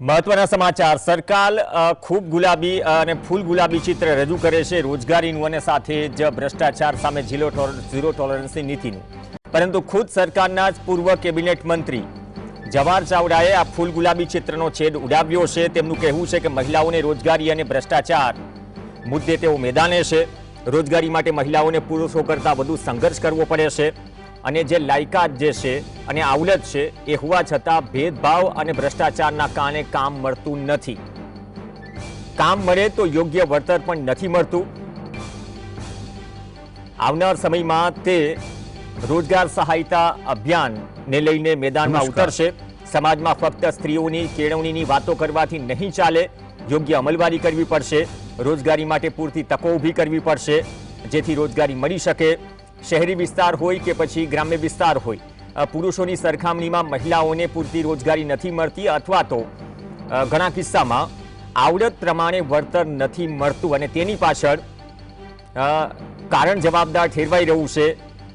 મહત્વના સમાચાર. સરકાર ખૂબ ગુલાબી અને ફૂલ ગુલાબી ચિત્ર રજૂ કરે છે રોજગારીનું અને સાથે જ ભ્રષ્ટાચાર સામે ઝીરો ઝીરો ટોલરન્સની નીતિનું. પરંતુ ખુદ સરકારના જ પૂર્વ કેબિનેટ મંત્રી જવાહર ચાવડાએ આ ફૂલ ગુલાબી ચિત્રનો છેદ ઉડાવ્યો છે. તેમનું કહેવું છે કે મહિલાઓને રોજગારી અને ભ્રષ્ટાચાર મુદ્દે તેઓ મેદાને છે. રોજગારી માટે મહિલાઓને પુરુષો કરતાં વધુ સંઘર્ષ કરવો પડે છે. અને જે લાયકાત જે છે અને આવલત છે એ હોવા છતાં ભેદભાવ અને ભ્રષ્ટાચારના કારણે કામ મળતું નથી. કામ મળે તો યોગ્ય વળતર પણ નથી મળતું. આવનાર સમયમાં તે રોજગાર સહાયતા અભિયાનને લઈને મેદાનમાં ઉતરશે. સમાજમાં ફક્ત સ્ત્રીઓની કેળવણીની વાતો કરવાથી નહીં ચાલે. યોગ્ય અમલવારી કરવી પડશે. રોજગારી માટે પૂરતી તકો ઊભી કરવી પડશે. જેથી રોજગારી મળી શકે. શહેરી વિસ્તાર હોય કે પછી ગ્રામ્ય વિસ્તાર હોય પુરુષોની સરખામણીમાં મહિલાઓને પૂરતી રોજગારી નથી મળતી અથવા તો ઘણા કિસ્સામાં આવડત પ્રમાણે વળતર નથી મળતું અને તેની પાછળ કારણ જવાબદાર ઠેરવાઈ રહ્યું છે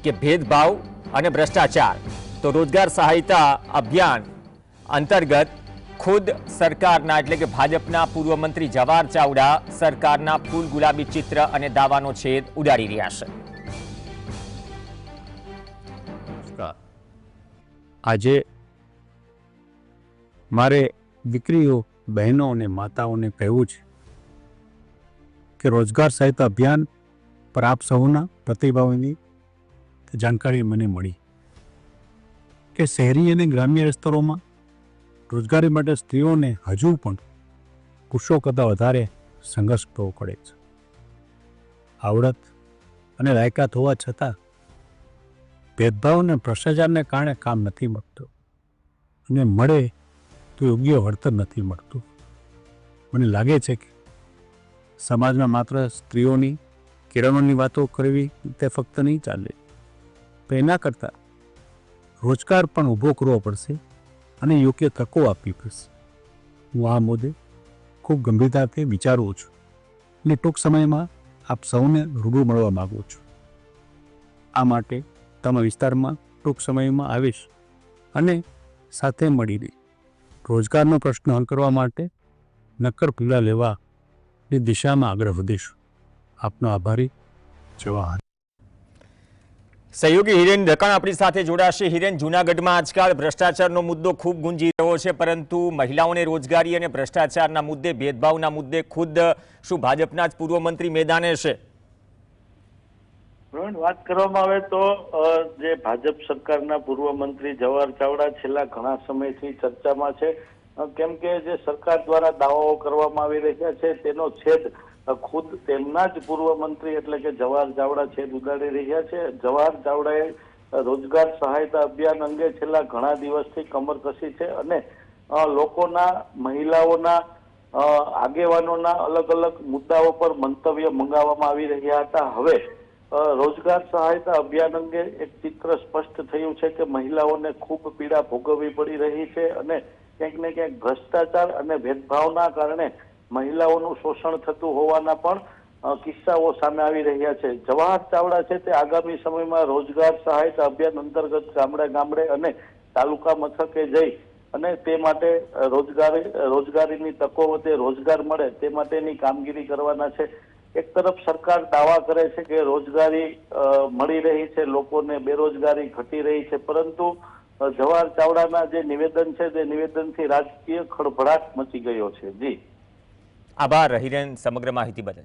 કે ભેદભાવ અને ભ્રષ્ટાચાર. તો રોજગાર સહાયતા અભિયાન અંતર્ગત ખુદ સરકારના એટલે કે ભાજપના પૂર્વ મંત્રી જવાહર ચાવડા સરકારના ફૂલ ગુલાબી ચિત્ર અને દાવાનો છેદ ઉડાડી રહ્યા છે. નમસ્કાર આજે મારે દીકરીઓ બહેનો અને માતાઓને કહેવું છે કે રોજગાર સહાયતા અભિયાન પર આપ સૌના પ્રતિભાવની જાણકારી મને મળી કે શહેરી અને ગ્રામ્ય વિસ્તારોમાં રોજગારી માટે સ્ત્રીઓને હજુ પણ પુરુષો કરતાં વધારે સંઘર્ષ કરવો પડે છે આવડત અને લાયકાત હોવા છતાં ભેદભાવ અને ભ્રષ્ટાચારને કારણે કામ નથી મળતું. અને મળે તો યોગ્ય વળતર નથી મળતું. મને લાગે છે કે સમાજમાં માત્ર સ્ત્રીઓની કિરણોની વાતો કરવી તે ફક્ત નહીં ચાલે. તો એના કરતાં રોજગાર પણ ઊભો કરવો પડશે અને યોગ્ય તકો આપવી પડશે. હું આ મુદ્દે ખૂબ ગંભીરતાથી વિચારું છું અને ટૂંક સમયમાં આપ સૌને રૂબરૂ મળવા માગું છું. આ માટે તમે વિસ્તારમાં ટૂંક સમયમાં આવીશ અને સાથે મળીને રોજગારનો પ્રશ્ન હલ કરવા માટે નક્કર પગલાં લેવાની દિશામાં આગળ વધીશું. આપનો આભારી જવાહર. સહયોગી હિરેન દકાણ આપણી સાથે જોડાશે. હિરેન, જૂનાગઢમાં આજકાલ ભ્રષ્ટાચારનો મુદ્દો ખૂબ ગુંજી રહ્યો છે, પરંતુ મહિલાઓને રોજગારી અને ભ્રષ્ટાચારના મુદ્દે, ભેદભાવના મુદ્દે ખુદ શું ભાજપના જ પૂર્વ મંત્રી મેદાને છે? વાત કરવામાં આવે તો જે ભાજપ સરકારના પૂર્વ મંત્રી જવાહર ચાવડા છેલ્લા ઘણા સમયથી ચર્ચામાં છે. કેમ કે જે સરકાર દ્વારા દાવાઓ કરવામાં આવી રહ્યા છે, તેનો છેદ ખુદ તેમના જ પૂર્વ મંત્રી એટલે કે જવાહર ચાવડા છેદ ઉગાડી રહ્યા છે. જવાહર ચાવડાએ રોજગાર સહાયતા અભિયાન અંગે છેલ્લા ઘણા દિવસથી કમર કસી છે અને લોકોના, મહિલાઓના આગેવાનોના અલગ અલગ મુદ્દાઓ પર મંતવ્ય મંગાવવામાં આવી રહ્યા હતા. હવે રોજગાર સહાયતા અભિયાન અંગે એક ચિત્ર સ્પષ્ટ થયું છે કે મહિલાઓને ખૂબ પીડા ભોગવવી પડી રહી છે અને ક્યાંક ને ક્યાંક ભ્રષ્ટાચાર અને ભેદભાવના કારણે મહિલાઓનું શોષણ થતું હોવાના પણ કિસ્સાઓ સામે આવી રહ્યા છે. જવાહર ચાવડા છે તે આગામી સમયમાં રોજગાર સહાયતા અભિયાન અંતર્ગત ગામડે ગામડે અને તાલુકા મથકે જઈ અને તે માટે રોજગારી, રોજગારીની તકો વધે રોજગાર મળે તે માટેની કામગીરી કરવાના છે. એક તરફ સરકાર દાવા કરે છે કે રોજગારી મળી રહી છે, લોકોને બેરોજગારી ઘટી રહી છે, પરંતુ જવાહર ચાવડાના જે નિવેદન છે, તે નિવેદનથી રાજકીય ખળભળાટ મચી ગયો છે. જી. આભાર. હિરેન સમગ્ર માહિતી બદલ.